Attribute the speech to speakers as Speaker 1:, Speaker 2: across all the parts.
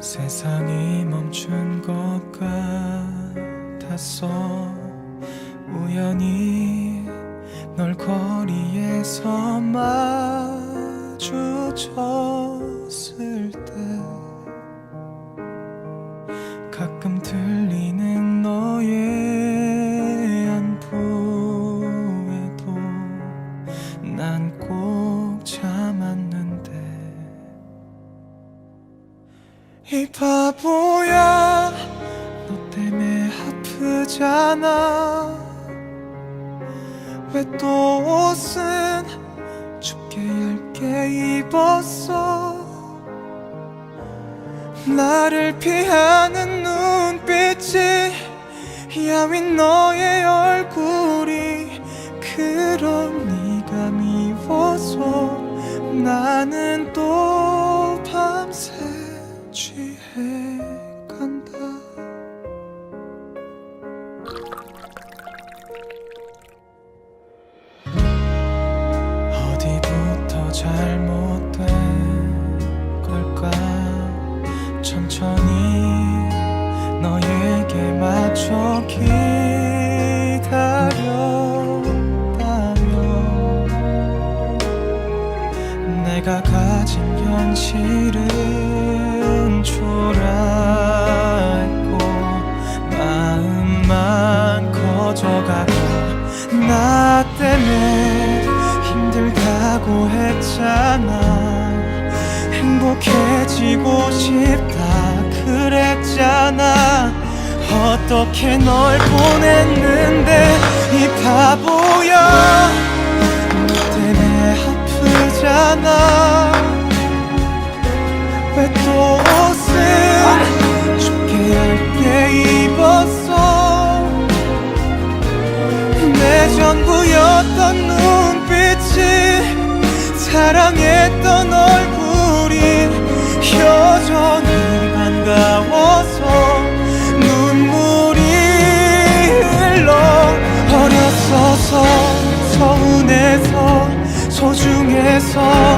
Speaker 1: 세상이 멈춘 것 같았어 우연히 널 거리에서 마주쳤을 때 가끔 들리는 이 바보야 너 때문에 아프잖아. 왜 또 옷은 춥게 얇게 입었어? 나를 피하는 눈빛이 야윈 너의 얼굴이 그런 네가 미워서 나는 또 간다. 어디부터 잘못된 걸까? 천천히 너에게 맞춰 기다렸다면 내가 가진 현실은 나 때문에 힘들다고 했잖아. 행복해지고 싶다 그랬잖아. 어떻게 널 보냈는데 이 바보야. 너 때문에 아프잖아. 왜 또 옷은 춥게 얇게 전부였던 눈빛이 사랑했던 얼굴이 여전히 반가워서 눈물이 흘러 어렸어서 서운해서 소중해서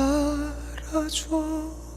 Speaker 1: 잘 살아줘